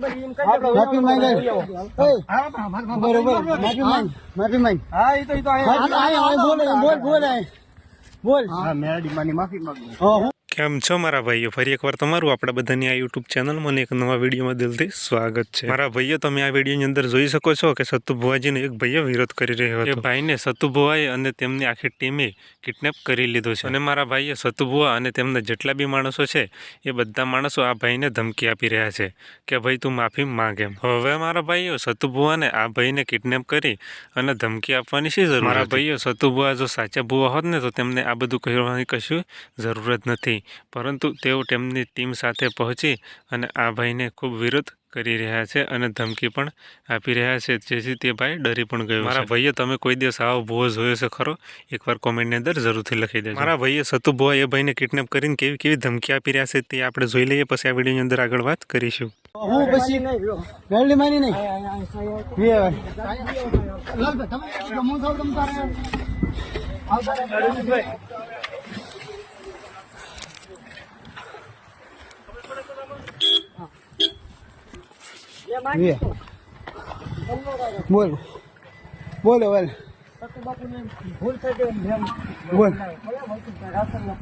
માફી માંગે. બરોબર માફી માંગ માફી માંગ. હા એ તો બોલ બોલ બોલ હા મેરડી માની માફી માંગુ. કેમ છો મારા ભાઈઓ? ફરી એકવાર તમારું આપણા બધાની આ યુટ્યુબ ચેનલમાં એક નવા વિડીયોમાં દિલથી સ્વાગત છે. મારા ભાઈઓ તમે આ વિડીયોની અંદર જોઈ શકો છો કે સત્તુભુવાજીનો એક ભાઈઓ વિરોધ કરી રહ્યો હતો. ભાઈને સત્તુભુવાએ અને તેમની આખી ટીમે કિડનેપ કરી લીધો છે. અને મારા ભાઈએ સત્તુભુવા અને તેમના જેટલા બી માણસો છે એ બધા માણસો આ ભાઈને ધમકી આપી રહ્યા છે કે ભાઈ તું માફી માંગ. એમ હવે મારા ભાઈઓ સત્તુભુવાને આ ભાઈને કિડનેપ કરી અને ધમકી આપવાની શી જરૂર મારા ભાઈઓ સત્તુભુવા જો સાચા ભુવા હોત ને તો તેમને આ બધું કહેવાની કશું જરૂરત નથી. પરંતુ તેઓ તેમની ટીમ સાથે પહોંચી અને આ ભાઈને ખૂબ વિરોધ કરી રહ્યા છે અને ધમકી પણ આપી રહ્યા છે. જેથી તે ભાઈ ડરી પણ ગયો મારા ભાઈએ તમે કોઈ દિવસ આવો ભૂવો જોયો છે ખરો? એકવાર કોમેન્ટની અંદર જરૂરથી લખી દેજો. મારા ભાઈએ સતુ ભુવા એ ભાઈને કિડનેપ કરીને કેવી કેવી ધમકી આપી રહ્યા છે તે આપણે જોઈ લઈએ પછી આ વિડીયોની અંદર આગળ વાત કરીશું. હું પછી માની નહીં. બોલ. બોલ બોલ. ભૂલ થઈ ગઈ બોલ.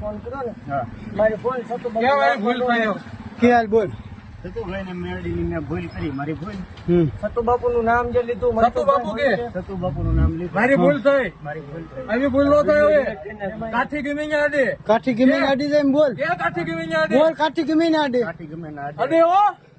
ફોન કર્યો ને હા મારી ફોન સતુ ભૂલ કર્યો કે હાલ બોલ. સતુભાઈ ને મેરડી ની મેં ભૂલ કરી મારી ભૂલ. હમ. નું નામ જે લીધું સતુ બાપુ કે? સતુ બાપુ નું નામ લીધું. મારી ભૂલ થઈ. મારી ભૂલ આવી ભૂલ નો થાય હવે. કાઠી ગમી ને આડે. કાઠી ગમે આડી જાય એમ બોલ. કાઠી ગમી ને આડે? બોલ કાઠી ગમી ને આડી. કાઠી ગમે ના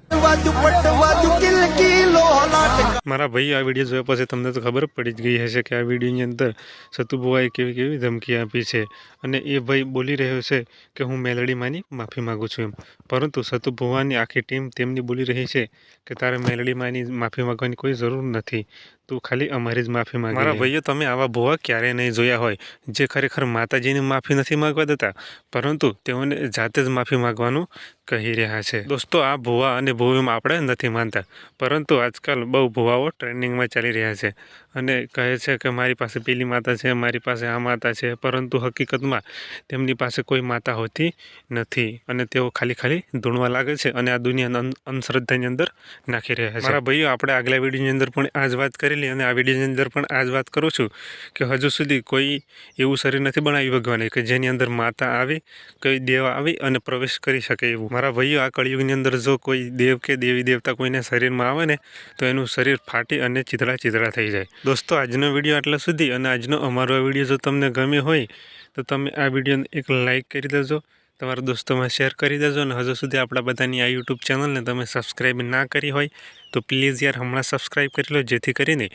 મારા ભાઈ આ વીડિયો જોયા પછી તમને તો ખબર પડી જ ગઈ હશે કે આ વિડીયોની અંદર સતુભુવાએ કેવી કેવી ધમકી આપી છે. અને એ ભાઈ બોલી રહ્યો છે કે હું મેલડીમાંની માફી માગું છું એમ. પરંતુ સતુભુવાની આખી ટીમ તેમની બોલી રહી છે કે તારે મેલડીમાંની માફી માગવાની કોઈ જરૂર નથી. તું ખાલી અમારી જ માફી માંગ મારા ભાઈઓ તમે આવા ભુવા ક્યારેય નહીં જોયા હોય જે ખરેખર માતાજીની માફી નથી માગવા દેતા. પરંતુ તેઓને જાતે જ માફી માગવાનું કહી રહ્યા છે. દોસ્તો આ ભુવા અને ભુવીમાં આપણે નથી માનતા. પરંતુ આજકાલ બહુ ભુવાઓ ટ્રેન્ડિંગમાં ચાલી રહ્યા છે અને કહે છે કે મારી પાસે પેલી માતા છે, મારી પાસે આ માતા છે, પરંતુ હકીકતમાં તેમની પાસે કોઈ માતા હોતી નથી અને તેઓ ખાલી ખાલી ધૂણવા લાગે છે અને આ દુનિયાના અંધ- અંધશ્રદ્ધાની અંદર નાખી રહ્યા છે. મારા ભાઈઓ, આપણે આગલા વિડીયોની અંદર પણ આ જ વાત કરેલી અને આ વિડીયોની અંદર પણ આ જ વાત કરું છું કે હજુ સુધી કોઈ એવું શરીર નથી બનાવ્યું ભગવાને કે જેની અંદર માતા આવી, કોઈ દેવા આવી અને પ્રવેશ કરી શકે એવું. મારા ભાઈઓ, આ કળિયુગની અંદર જો કોઈ દેવ કે દેવી દેવતા કોઈને શરીરમાં આવે ને, તો એનું શરીર ફાટી અને ચીતરા ચીતરા થઈ જાય. દોસ્તો, આજનો વીડિયો આટલા સુધી અને આજનો અમારો આ વીડિયો જો તમને ગમ્યો હોય, તો તમે આ વિડીયોને એક લાઇક કરી દેજો, તમારા દોસ્તોમાં શેર કરી દેજો અને હજુ સુધી આપણા બધાની આ યુટ્યુબ ચેનલને તમે સબસ્ક્રાઈબ ના કરી હોય, તો પ્લીઝ યાર હમણાં સબસ્ક્રાઈબ કરી લો, જેથી કરીને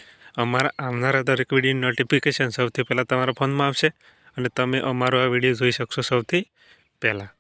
અમારા આવનારા દરેક વિડીયોની નોટિફિકેશન સૌથી પહેલાં તમારા ફોનમાં આવશે અને તમે અમારો આ વીડિયો જોઈ શકશો સૌથી પહેલાં.